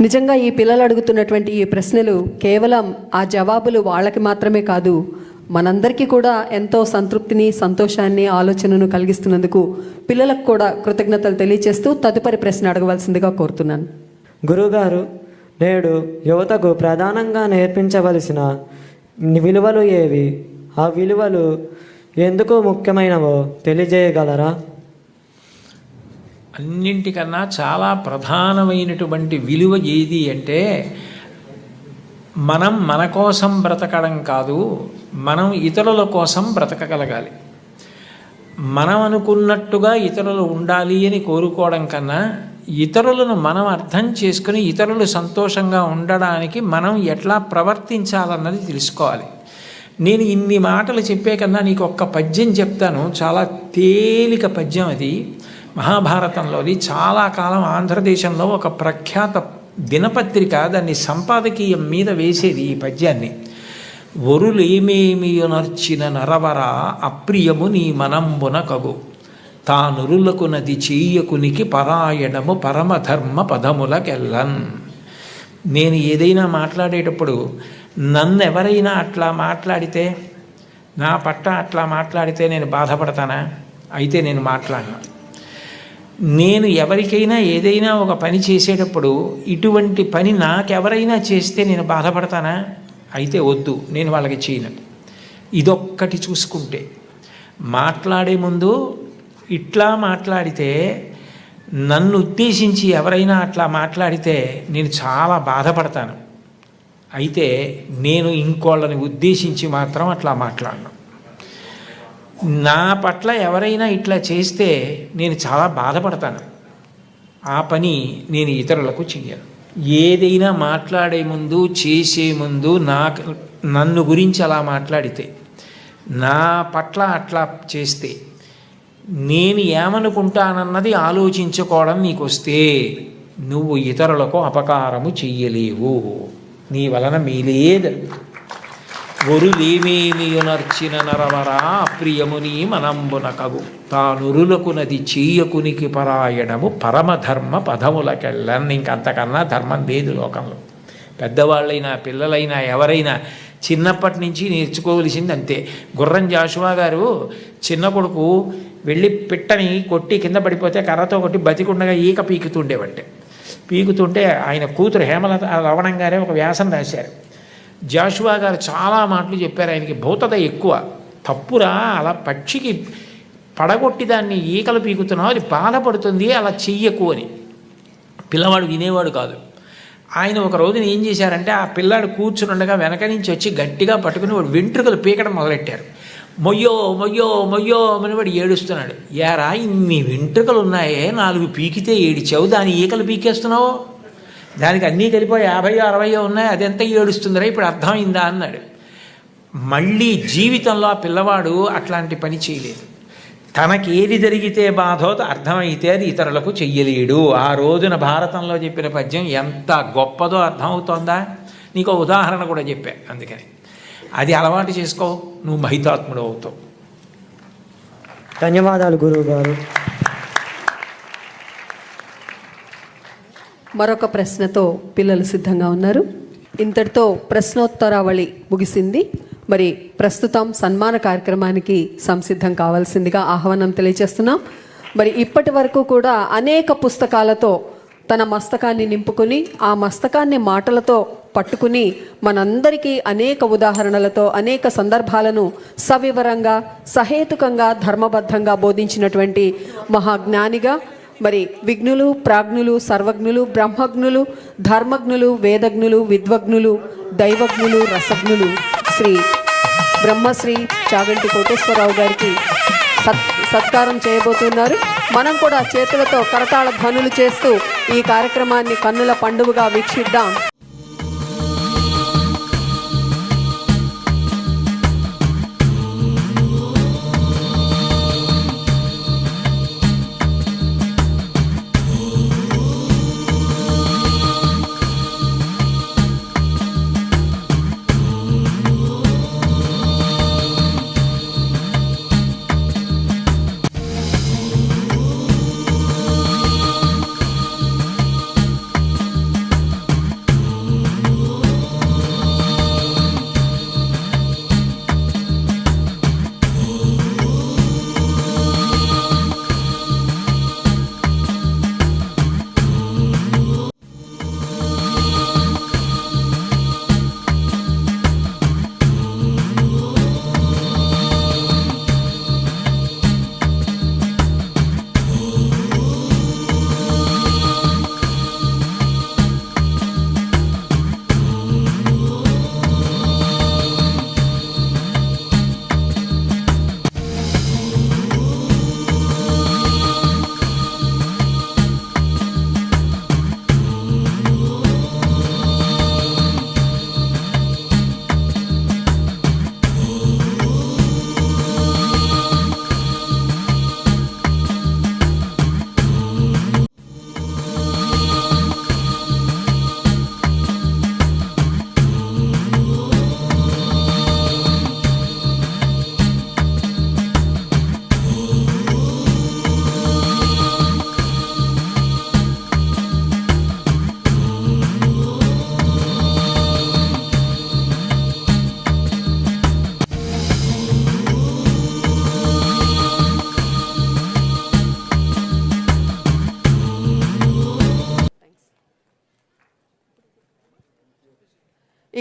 నిజంగా ఈ పిల్లలు అడుగుతున్నటువంటి ఈ ప్రశ్నలు కేవలం ఆ జవాబులు వాళ్ళకి మాత్రమే కాదు మనందరికీ కూడా ఎంతో సంతృప్తిని సంతోషాన్ని ఆలోచనను కలిగిస్తున్నందుకు పిల్లలకు కూడా కృతజ్ఞతలు తెలియజేస్తూ తదుపరి ప్రశ్న అడగవలసిందిగా కోరుతున్నాను. గురుగారు నేడు యువతకు ప్రధానంగా నేర్పించవలసిన విలువలు ఏవి? ఆ విలువలు ఎందుకు ముఖ్యమైనవో తెలియజేయగలరా? అన్నింటికన్నా చాలా ప్రధానమైనటువంటి విలువ ఏది అంటే మనం మన కోసం బ్రతకడం కాదు మనం ఇతరుల కోసం బ్రతకగలగాలి. మనం అనుకున్నట్టుగా ఇతరులు ఉండాలి అని కోరుకోవడం కన్నా ఇతరులను మనం అర్థం చేసుకుని ఇతరులు సంతోషంగా ఉండడానికి మనం ఎట్లా ప్రవర్తించాలన్నది తెలుసుకోవాలి. నేను ఇన్ని మాటలు చెప్పే కన్నా నీకు ఒక్క పద్యం చెప్తాను. చాలా తేలిక పద్యం అది. మహాభారతంలోది చాలా కాలం ఆంధ్రదేశంలో ఒక ప్రఖ్యాత దినపత్రిక దాన్ని సంపాదకీయం మీద వేసేది ఈ పద్యాన్ని. ఒరులేమేమియునర్చిన నరవర అప్రియము నీ మనంబున కగు. తానురులకునది నది చెయ్యకునికి పరాయణము పరమధర్మ పదములకెల్లన్. నేను ఏదైనా మాట్లాడేటప్పుడు నన్ను ఎవరైనా అట్లా మాట్లాడితే నా పట్ల అట్లా మాట్లాడితే నేను బాధపడతానా? అయితే నేను మాట్లాడను. నేను ఎవరికైనా ఏదైనా ఒక పని చేసేటప్పుడు ఇటువంటి పని నాకెవరైనా చేస్తే నేను బాధపడతానా? అయితే వద్దు నేను వాళ్ళకి చేయను. ఇదొక్కటి చూసుకుంటే మాట్లాడే ముందు ఇట్లా మాట్లాడితే నన్ను ఉద్దేశించి ఎవరైనా అట్లా మాట్లాడితే నేను చాలా బాధపడతాను. అయితే నేను ఇంకోళ్ళని ఉద్దేశించి మాత్రం అట్లా మాట్లాడను. నా పట్ల ఎవరైనా ఇట్లా చేస్తే నేను చాలా బాధపడతాను. ఆ పని నేను ఇతరులకు చెయ్యను. ఏదైనా మాట్లాడే ముందు చేసే ముందు నాకు నన్ను గురించి అలా మాట్లాడితే నా పట్ల అట్లా చేస్తే నేను ఏమనుకుంటానన్నది ఆలోచించుకోవడం నీకు వస్తే నువ్వు ఇతరులకు అపకారము చెయ్యలేవు. నీ వలన మేలేదు ఒరులేమేమియునర్చిన నరవరా ప్రియముని మనంబున కగు. తానురులకు నది చెయ్యకునికి పరాయణము పరమధర్మ పదములకెళ్ళని ఇంకంతకన్నా ధర్మం లేదు లోకంలో. పెద్దవాళ్ళైనా పిల్లలైనా ఎవరైనా చిన్నప్పటి నుంచి నేర్చుకోవలసింది అంతే గుర్రం జాషువా గారు చిన్న కొడుకు వెళ్ళి పిట్టని కొట్టి కింద పడిపోతే కర్రతో కొట్టి బతికుండగా ఈక పీకుతుండేవంటే. పీకుతుంటే ఆయన కూతురు హేమలత రవణం గారే ఒక వ్యాసం రాశారు. జాషువా గారు చాలా మాటలు చెప్పారు. ఆయనకి భౌతత ఎక్కువ. తప్పురా అలా పక్షికి పడగొట్టి దాన్ని ఈకలు పీకుతున్నావు అది బాధపడుతుంది అలా చెయ్యకు అని. పిల్లవాడు వినేవాడు కాదు. ఆయన ఒక రోజున ఏం చేశారంటే ఆ పిల్లాడు కూర్చునుండగా వెనక నుంచి వచ్చి గట్టిగా పట్టుకుని వాడు వెంట్రుకలు పీకడం మొదలెట్టారు. మొయ్యో మొయ్యో మొయ్యో అని వాడు ఏడుస్తున్నాడు. యారా ఇన్ని వెంట్రుకలు ఉన్నాయే నాలుగు పీకితే ఏడిచావు దాని ఈకలు పీకేస్తున్నావు? దానికి అన్నీ కలిపి యాభై అరవయో ఉన్నాయి. అదెంత ఏడుస్తుందిరా? ఇప్పుడు అర్థమైందా అన్నాడు. మళ్ళీ జీవితంలో ఆ పిల్లవాడు అట్లాంటి పని చేయలేదు. తనకి ఏది జరిగితే బాధో అర్థమైతే అది ఇతరులకు చెయ్యలేడు. ఆ రోజున భారతంలో చెప్పిన పద్యం ఎంత గొప్పదో అర్థమవుతోందా? నీకు ఉదాహరణ కూడా చెప్పా అందుకని. అది అలవాటు చేసుకో. నువ్వు మహితాత్ముడు అవుతావు. ధన్యవాదాలు గురువు గారు మరొక ప్రశ్నతో పిల్లలు సిద్ధంగా ఉన్నారు. ఇంతటితో ప్రశ్నోత్తరావళి ముగిసింది. మరి ప్రస్తుతం సన్మాన కార్యక్రమానికి సంసిద్ధం కావాల్సిందిగా ఆహ్వానం తెలియజేస్తున్నాం. మరి ఇప్పటి వరకు కూడా అనేక పుస్తకాలతో తన మస్తకాన్ని నింపుకుని ఆ మస్తకాన్ని మాటలతో పట్టుకుని మనందరికీ అనేక ఉదాహరణలతో అనేక సందర్భాలను సవివరంగా సహేతుకంగా ధర్మబద్ధంగా బోధించినటువంటి మహాజ్ఞానిగా మరి విఘ్నులు ప్రాజ్ఞులు సర్వజ్ఞులు బ్రహ్మజ్ఞులు ధర్మజ్ఞులు వేదజ్ఞులు విద్వజ్ఞులు దైవజ్ఞులు రసజ్ఞులు. శ్రీ బ్రహ్మశ్రీ చాగంటి కోటేశ్వరరావు గారికి సత్ సత్కారం చేయబోతున్నారు. మనం కూడా చేతులతో కరతాళ ధ్వనులు చేస్తూ ఈ కార్యక్రమాన్ని కన్నుల పండుగగా వీక్షిద్దాం.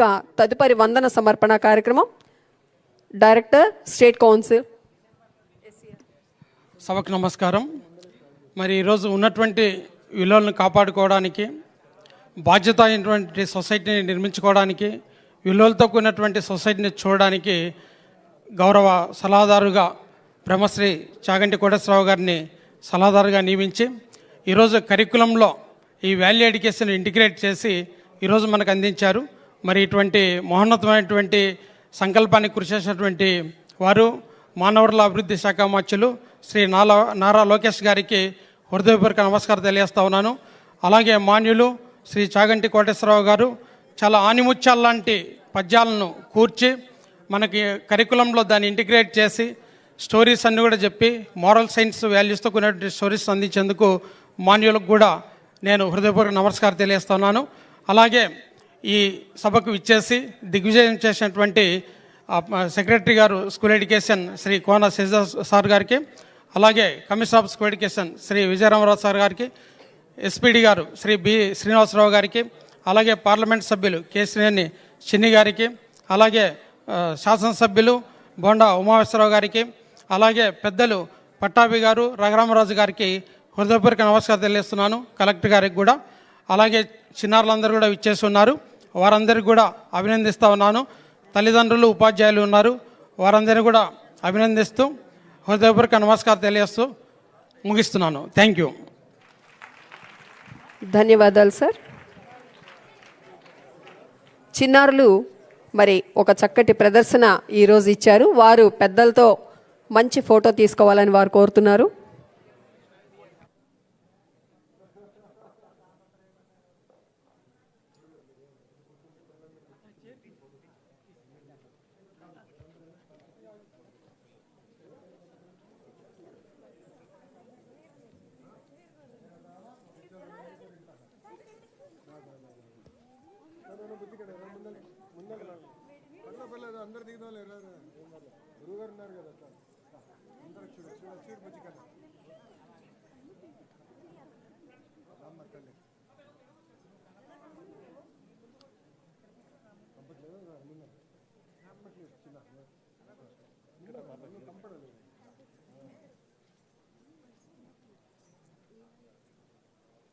ఇక తదుపరి వందన సమర్పణ కార్యక్రమం డైరెక్టర్ స్టేట్ కౌన్సిల్. సభకు నమస్కారం. మరి ఈరోజు ఉన్నటువంటి విలువలను కాపాడుకోవడానికి బాధ్యత అయినటువంటి సొసైటీని నిర్మించుకోవడానికి విలువలతో కూడినటువంటి సొసైటీని చూడడానికి గౌరవ సలహాదారుగా బ్రహ్మశ్రీ చాగంటి కోటేశ్వరరావు గారిని సలహాదారుగా నియమించి ఈరోజు కరికులంలో ఈ వాల్యూ ఎడ్యుకేషన్ ఇంటిగ్రేట్ చేసి ఈరోజు మనకు అందించారు. మరి ఇటువంటి మహోన్నతమైనటువంటి సంకల్పాన్ని కృషి చేసినటువంటి వారు మానవరుల అభివృద్ధి శాఖ మార్చులు శ్రీ నాలా నారా లోకేష్ గారికి హృదయపూర్వక నమస్కారం తెలియజేస్తా ఉన్నాను. అలాగే మాన్యులు శ్రీ చాగంటి కోటేశ్వరరావు గారు చాలా ఆనిముత్యాల్లాంటి పద్యాలను కూర్చి మనకి కరికులంలో దాన్ని ఇంటిగ్రేట్ చేసి స్టోరీస్ అన్ని కూడా చెప్పి మోరల్ సైన్స్ వాల్యూస్తో కూడినటువంటి స్టోరీస్ అందించేందుకు మాన్యులకు కూడా నేను హృదయపూర్వక నమస్కారం తెలియజేస్తున్నాను అలాగే ఈ సభకు ఇచ్చేసి దిగ్విజయం చేసినటువంటి సెక్రటరీ గారు school education Shri Kona Sashidhar sir గారికి అలాగే commissioner of school education Shri Vijayaramarao sir గారికి ఎస్పీడి గారు శ్రీ బి శ్రీనివాసరావు గారికి అలాగే పార్లమెంట్ సభ్యులు కేసినేని చిన్ని గారికి అలాగే శాసనసభ్యులు బొండా ఉమావేశ్వరరావు గారికి అలాగే పెద్దలు పట్టాభి గారు రఘురామరాజు గారికి హృదయపూర్వక నమస్కారం తెలియజేస్తున్నాను కలెక్టర్ గారికి కూడా అలాగే చిన్నారులందరూ కూడా ఇచ్చేసి ఉన్నారు. వారందరికీ కూడా అభినందిస్తూ ఉన్నాను. తల్లిదండ్రులు ఉపాధ్యాయులు ఉన్నారు. వారందరినీ కూడా అభినందిస్తూ హృదయపూర్వక నమస్కారం తెలియజేస్తూ ముగిస్తున్నాను. థ్యాంక్ యూ ధన్యవాదాలు సార్. చిన్నారులు మరి ఒక చక్కటి ప్రదర్శన ఈరోజు ఇచ్చారు. వారు పెద్దలతో మంచి ఫోటో తీసుకోవాలని వారు కోరుతున్నారు. అందరు దిగుదాం గురువు గారు ఉన్నారు కదా అట్లా. అందరూ చూడు చూడ చూడు బుజ్జికల్లి రామ్మ తల్లి. కంపట్లేదు కంపట్లేదు చిన్న కంపడలేదు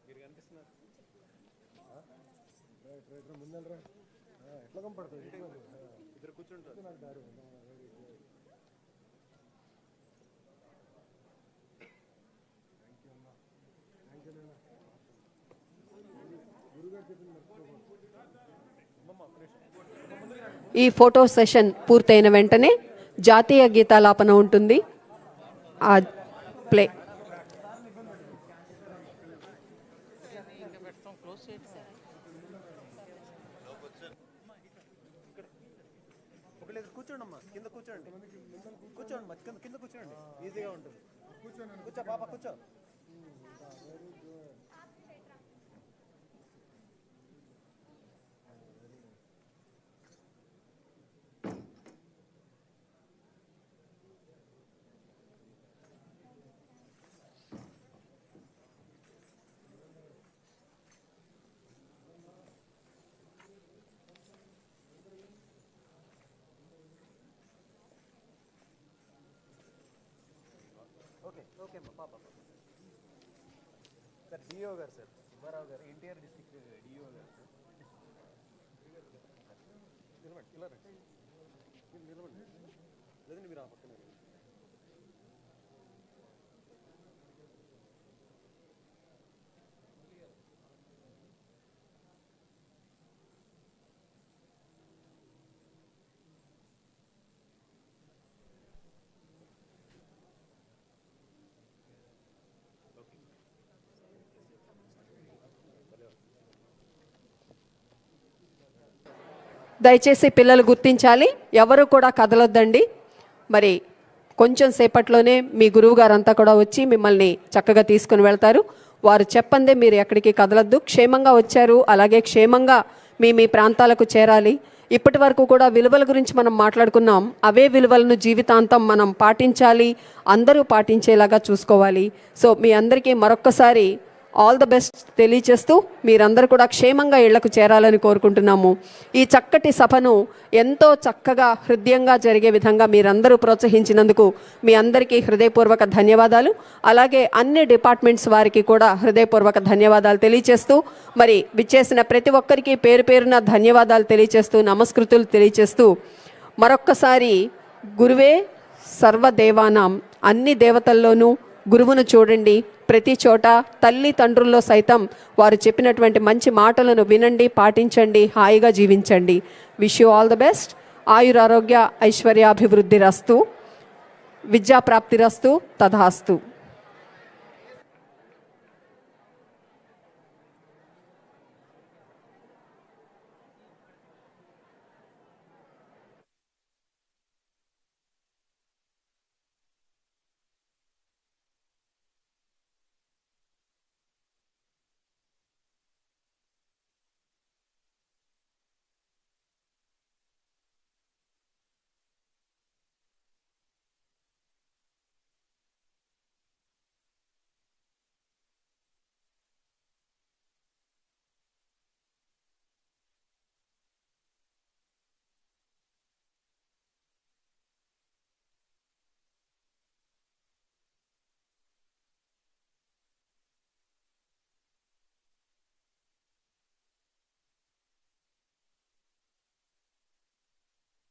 మీరు కనిపిస్తున్నారు. ఎట్లా కంపడుతుంది ఈ ఫోటో సెషన్ పూర్తయిన వెంటనే జాతీయ గీతాలాపన ఉంటుంది. ఆ ప్లే కూర్చోండమ్మా కింద కూర్చోండి. కూర్చోండి కింద కింద కూర్చోండి. ఈజీగా ఉంటుంది. కూర్చో పాప కూర్చో. ఓకే ఓకే అమ్మా పాప సార్ డిఓ గారు సార్ సుబ్బారావు గారు ఎన్టీఆర్ డిస్ట్రిక్ట్ డిఓ గారు సార్ నిలబడి ఇలా రండి మీరు నిలబడి లేదండి మీరు ఆ పక్కన దయచేసి పిల్లలు గుర్తించాలి. ఎవరు కూడా కదలొద్దండి. మరి కొంచెం సేపట్లోనే మీ గురువు గారంతా కూడా వచ్చి మిమ్మల్ని చక్కగా తీసుకుని వెళ్తారు. వారు చెప్పందే మీరు ఎక్కడికి కదలొద్దు. క్షేమంగా వచ్చారు. అలాగే క్షేమంగా మీ మీ ప్రాంతాలకు చేరాలి. ఇప్పటి వరకు కూడా విలువల గురించి మనం మాట్లాడుకున్నాం. అవే విలువలను జీవితాంతం మనం పాటించాలి. అందరూ పాటించేలాగా చూసుకోవాలి. సో మీ అందరికీ మరొక్కసారి ఆల్ ద బెస్ట్ తెలియచేస్తూ మీరందరూ కూడా క్షేమంగా ఇళ్ళకు చేరాలని కోరుకుంటున్నాము. ఈ చక్కటి సభను ఎంతో చక్కగా హృదయంగా జరిగే విధంగా మీరందరూ ప్రోత్సహించినందుకు మీ అందరికీ హృదయపూర్వక ధన్యవాదాలు. అలాగే అన్ని డిపార్ట్మెంట్స్ వారికి కూడా హృదయపూర్వక ధన్యవాదాలు తెలియచేస్తూ మరి విచ్చేసిన ప్రతి ఒక్కరికి పేరు పేరున ధన్యవాదాలు తెలియచేస్తూ నమస్కృతులు తెలియచేస్తూ మరొక్కసారి గురువే సర్వదేవానాం. అన్ని దేవతల్లోనూ గురువును చూడండి. ప్రతి చోట తల్లి తండ్రుల్లో సైతం వారు చెప్పినటువంటి మంచి మాటలను వినండి పాటించండి హాయిగా జీవించండి. Wish you all the best ఆయురారోగ్య ఐశ్వర్యాభివృద్ధి రస్తు విద్యాప్రాప్తి రస్తు తథాస్తు.